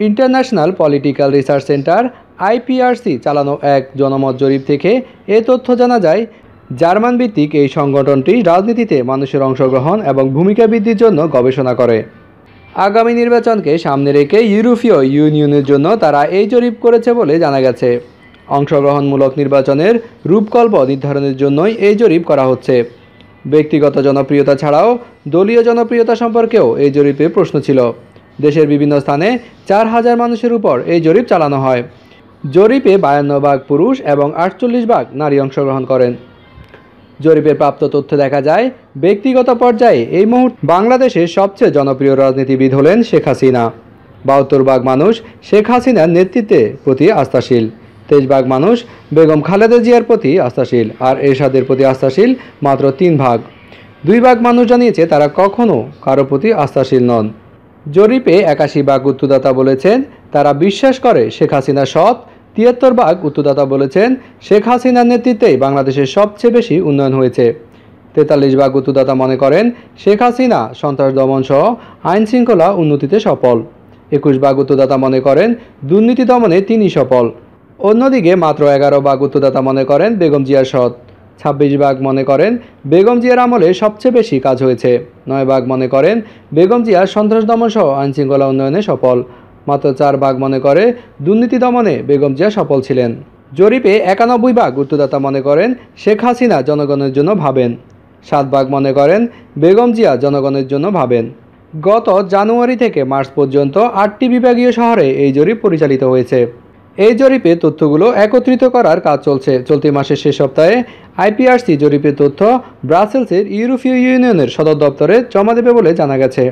International political research centre, IPRC, চালানো এক জনমত জরিপ থেকে এ তথ্য জানা যায়, জার্মান ভিত্তিক এই সংগঠনটি রাজনীতিতে মানুষের অংশগ্রহণ এবং ভূমিকা বৃদ্ধির জন্য গবেষণা করে। আগামী নির্বাচনকে সামনে রেখে ইউরোপীয় ইউনিয়নের জন্য তারা এই জরিপ করেছে বলে জানা গেছে। অংশগ্রহণমূলক নির্বাচনের রূপকল্প নির্ধারণের জন্যই এই জরিপ করা হচ্ছে। ব্যক্তিগত জনপ্রিয়তা ছাড়াও দলীয় জনপ্রিয়তা সম্পর্কেও এই জরিপে প্রশ্ন ছিল। দেশের বিভিন্ন স্থানে চার হাজার মানুষের উপর এই জরিপ চালানো হয়। জরিপে বায়ান্ন ভাগ পুরুষ এবং আটচল্লিশ ভাগ নারী অংশগ্রহণ করেন। জরিপের প্রাপ্ত তথ্য দেখা যায়, ব্যক্তিগত পর্যায়ে এই মুহূর্তে বাংলাদেশের সবচেয়ে জনপ্রিয় রাজনীতিবিদ হলেন শেখ হাসিনা। বাহাত্তর ভাগ মানুষ শেখ হাসিনার নেতৃত্বে প্রতি আস্থাশীল। তেইশ ভাগ মানুষ, বেগম খালেদা জিয়ার প্রতি আস্থাশীল আর এরশাদের প্রতি আস্থাশীল মাত্র তিন ভাগ। দুই ভাগ মানুষ জানিয়েছে তারা কখনও কারও প্রতি আস্থাশীল নন। জরিপে একাশি ভাগ উত্তদাতা বলেছেন তারা বিশ্বাস করে শেখ হাসিনা সৎ, তিয়াত্তর ভাগ উত্তদাতা বলেছেন শেখ হাসিনার নেতৃত্বেই বাংলাদেশের সবচেয়ে বেশি উন্নয়ন হয়েছে। তেতাল্লিশ ভাগ উত্তদাতা মনে করেন শেখ হাসিনা সন্ত্রাস দমন সহ আইন শৃঙ্খলা উন্নতিতে সফল। একুশ ভাগ উত্তদাতা মনে করেন দুর্নীতি দমনে তিনি সফল। অন্যদিকে মাত্র এগারো ভাগ উত্তদাতা মনে করেন বেগম জিয়ার সৎ, ছাব্বিশ ভাগ মনে করেন বেগম জিয়ার আমলে সবচেয়ে বেশি কাজ হয়েছে। নয় ভাগ মনে করেন বেগম জিয়ার সন্ত্রাস দমন সহ আইনশৃঙ্খলা উন্নয়নে সফল। মাত্র চার ভাগ মনে করে দুর্নীতি দমনে বেগম জিয়া সফল ছিলেন। জরিপে একানব্বই ভাগ উত্তদাতা মনে করেন শেখ হাসিনা জনগণের জন্য ভাবেন। সাত ভাগ মনে করেন বেগম জিয়া জনগণের জন্য ভাবেন। গত জানুয়ারি থেকে মার্চ পর্যন্ত আটটি বিভাগীয় শহরে এই জরিপ পরিচালিত হয়েছে। এই জরিপে তথ্যগুলো একত্রিত করার কাজ চলছে চলতি মাসের শেষ সপ্তাহে আইপিআরসি জরিপের তথ্য ব্রাসেলসের ইউরোপীয় ইউনিয়নের সদর দপ্তরে জমা দেবে বলে জানা গেছে.